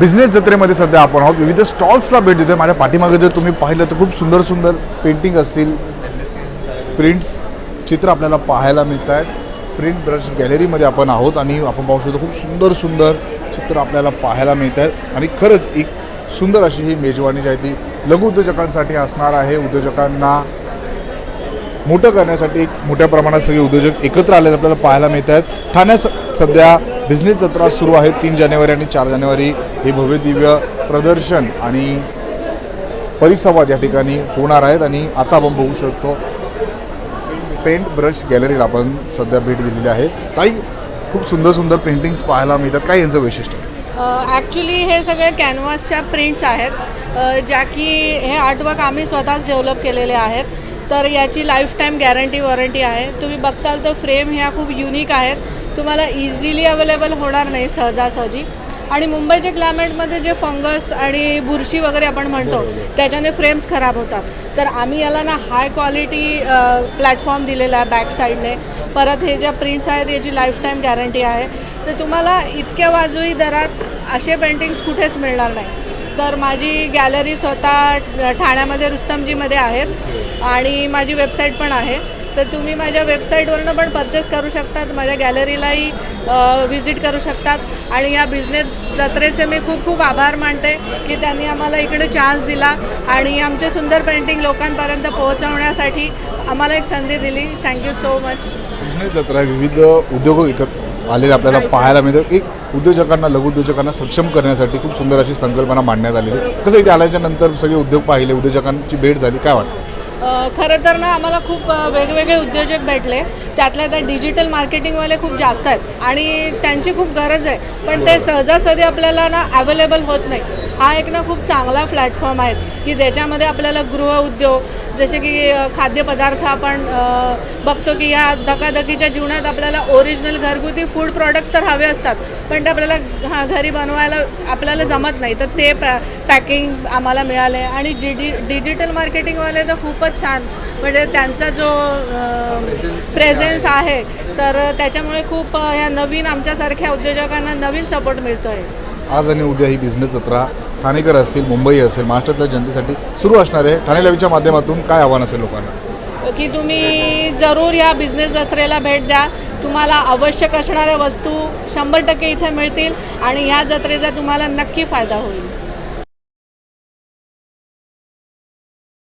Business जत्रेमध्ये सध्या आपण आहोत. विविध स्टॉल्सला भेट देतोय. माझ्या पाठीमागे जर तुम्ही पाहिलं तर खूप सुंदर सुंदर पेंटिंग असतील. प्रिंट्स चित्र आपल्याला पाहायला मिळत आहेत प्रिंट ब्रश गॅलरीमध्ये आपण आहोत आणि आपण पाहू शकतो खूप सुंदर सुंदर चित्र आपल्याला पाहायला मिळत आहेत आणि खरंच एक सुंदर अशी ही मेजवानी जी आहे ती लघु उद्योजकांसाठी असणार आहे. उद्योजकांना मोठं करण्यासाठी मोठ्या प्रमाणात सगळे उद्योजक एकत्र आलेले आपल्याला पाहायला मिळत आहेत ठाण्यात सध्या बिझनेस जत्रा सुरू आहे तीन जानेवारी आणि चार जानेवारी. हे भव्यदिव्य प्रदर्शन आणि परिसंवाद या ठिकाणी होणार आहेत आणि आता आपण बघू शकतो पेंट ब्रश गॅलरीला आपण सध्या भेट दिलेली आहे. काही खूप सुंदर सुंदर पेंटिंग्स पाहायला मिळतात. काय यांचं वैशिष्ट्य? ॲक्च्युली हे सगळे कॅनव्हासच्या प्रिंट्स आहेत. ज्या की हे आर्टवर्क आम्ही स्वतःच डेव्हलप केलेले आहेत. तर याची लाईफ टाईम गॅरंटी वॉरंटी आहे. तुम्ही बघताल तर फ्रेम ह्या खूप युनिक आहेत. तुम्हाला इझिली अवेलेबल होणार नाही सहजासहजी. आणि मुंबईच्या क्लायमेटमध्ये जे फंगस आणि बुरशी वगैरे आपण म्हणतो त्याच्याने फ्रेम्स खराब होतात. तर आम्ही याला ना हाय क्वालिटी प्लॅटफॉर्म दिलेला आहे बॅक साईडने परत हे ज्या प्रिंट्स आहेत याची लाईफ टाईम गॅरंटी आहे. तर तुम्हाला इतक्या वाजवी दरात असे पेंटिंग्स कुठेच मिळणार नाही. तर माझी गॅलरी स्वतः ठाण्यामध्ये रुस्तमजीमध्ये आहेत आणि माझी वेबसाईट पण आहे. तर तुम्ही माझ्या वेबसाईटवरनं पण परचेस करू शकतात. माझ्या गॅलरीलाही व्हिजिट करू शकतात. आणि या बिझनेस जत्रेचे मी खूप खूप आभार मानते की त्यांनी आम्हाला इकडे चान्स दिला आणि आमचे सुंदर पेंटिंग लोकांपर्यंत पोहोचवण्यासाठी आम्हाला एक संधी दिली. थँक्यू सो मच बिझनेस जत्रा विविध उद्योग एकत्र आलेले आपल्याला पाहायला मिळतात. एक उद्योजकांना लघु उद्योजकांना सक्षम करण्यासाठी खूप सुंदर अशी संकल्पना मांडण्यात आलेली कसं इथे आल्याच्यानंतर सगळे उद्योग पाहिले उद्योजकांची भेट झाली काय वाटतं? खरं तर ना आम्हाला खूप वेगवेगळे उद्योजक भेटले. त्यातल्या त्या डिजिटल मार्केटिंगवाले खूप जास्त आहेत. आणि त्यांची खूप गरज आहे. पण ते सहजासहजी आपल्याला ना अवेलेबल होत नाही. हा एक ना खूप चांगला प्लॅटफॉर्म आहे की ज्याच्यामध्ये आपल्याला गृह उद्योग जसे की खाद्यपदार्थ आपण बघतो की या धकाधकीच्या जीवनात आपल्याला ओरिजिनल घरगुती फूड प्रॉडक्ट तर हवे असतात पण ते आपल्याला हा घरी बनवायला आपल्याला जमत नाही. तर ते पॅ पॅकिंग आम्हाला मिळाले. आणि जी डी डिजिटल मार्केटिंगवाले तर खूपच छान. म्हणजे त्यांचा जो प्रेझेन्स आहे. तर त्याच्यामुळे खूप अ, या नवीन आमच्यासारख्या उद्योजकांना नवीन सपोर्ट मिळतो आहे आज आणि उद्या ही बिझनेस जत्रा ठाणेकर असतील मुंबई असेल महाराष्ट्रातल्या जनतेसाठी सुरू असणार आहे ठाणे लाईव्हच्या माध्यमातून काय आव्हान असेल लोकांना? की तुम्ही जरूर या बिझनेस जत्रेला भेट द्या. तुम्हाला आवश्यक असणाऱ्या वस्तू शंभर टक्के इथे मिळतील आणि या जत्रेचा तुम्हाला नक्की फायदा होईल.